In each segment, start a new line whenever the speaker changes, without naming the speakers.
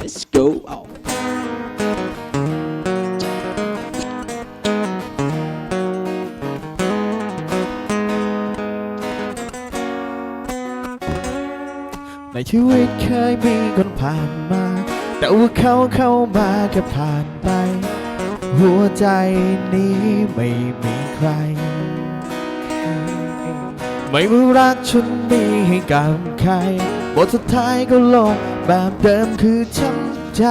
let's go เอา
ในชีวิตเคยมีคนผ่านมา แต่ว่าเขาเข้ามาแค่ผ่านไป หัวใจนี้ไม่มีใคร ไม่ว่ารักฉันมีให้กับใครบทสุดท้ายก็ลง แบบเดิมคือช้ำใจ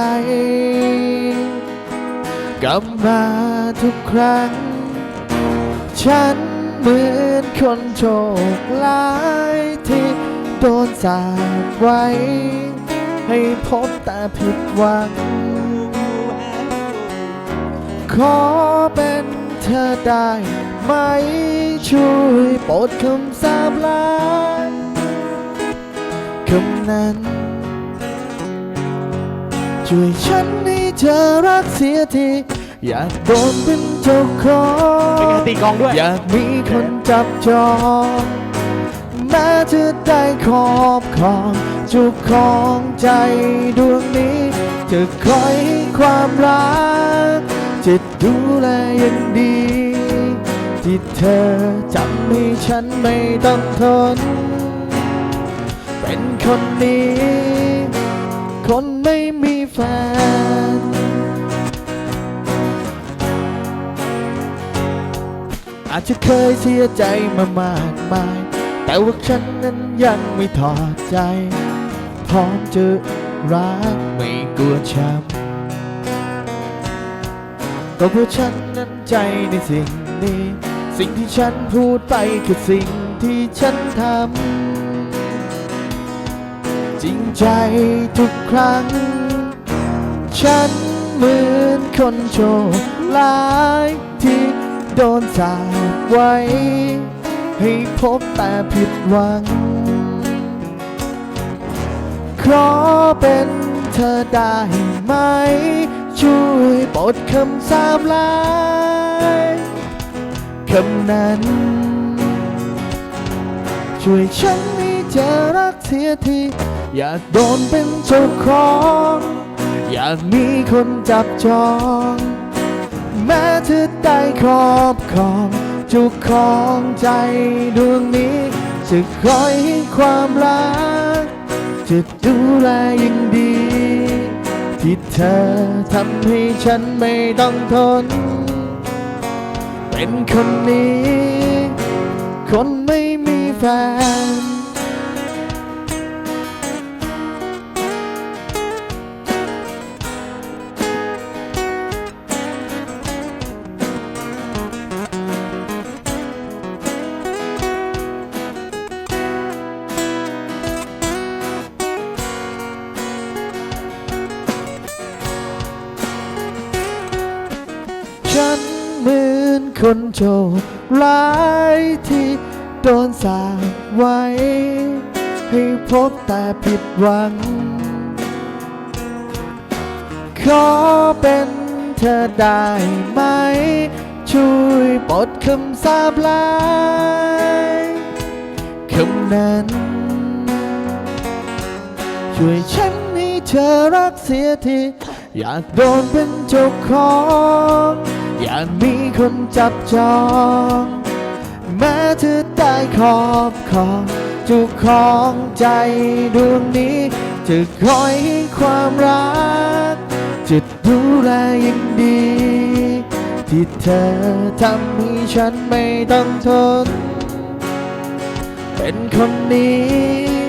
กลับมาทุกครั้ง ฉันเหมือนคนโชคร้ายที่โดนสาปไว้ ให้พบแต่ผิดหวัง ขอเป็นเธอได้ไหมช่วยปรดคำสาบลาคำนั้น ช่วยฉันให้เธอรักเสียที อยากโดนเป็นเจ้าของ
เป็นไงตีกลองด้วย
อยากมีคนจับจองแม้จะได้ครอบครองจุกของใจดวงนี้จะคอยให้ความรัก จะดูแลอย่างดี ที่เธอจำให้ฉันไม่ต้องทน เป็นคนนี้ คนไม่มีแฟน อาจจะเคยเสียใจมามากมาย แต่ว่าฉันนั้นยังไม่ถอดใจ พร้อมจะรักไม่กลัวช้ำก็เพราะฉันนั้นใจในสิ่งนี้ สิ่งที่ฉันพูดไปคือสิ่งที่ฉันทำ จริงใจทุกครั้ง ฉันเหมือนคนโชคร้ายที่โดนสาปไว้ ให้พบแต่ผิดหวัง ขอเป็นเธอได้ไหม ช่วยปลดคำสาปลายคำนั้น ช่วยฉันให้เธอรักเสียที อยากโดนเป็นเจ้าของ อยากมีคนจับจอง แม้เธอได้ครอบครองจุกของใจดวงนี้จะคอยให้ความรัก จะดูแลอย่างดี ที่เธอทำให้ฉันไม่ต้องทน เป็นคนนี้ คนไม่มีแฟน โชคร้ายที่โดนสาไว้ ให้พบแต่ผิดหวัง ขอเป็นเธอได้ไหม ช่วยปลดคำสาปลายคำนั้น ช่วยฉันให้เธอรักเสียทีอยากโดนเป็นเจ้าของ อยากมีคนจับจอง แม้เธอได้ครอบครองจุกของใจดวงนี้จะคอยให้ความรัก จะดูแลอย่างดี ที่เธอทำให้ฉันไม่ต้องทน เป็นคนนี้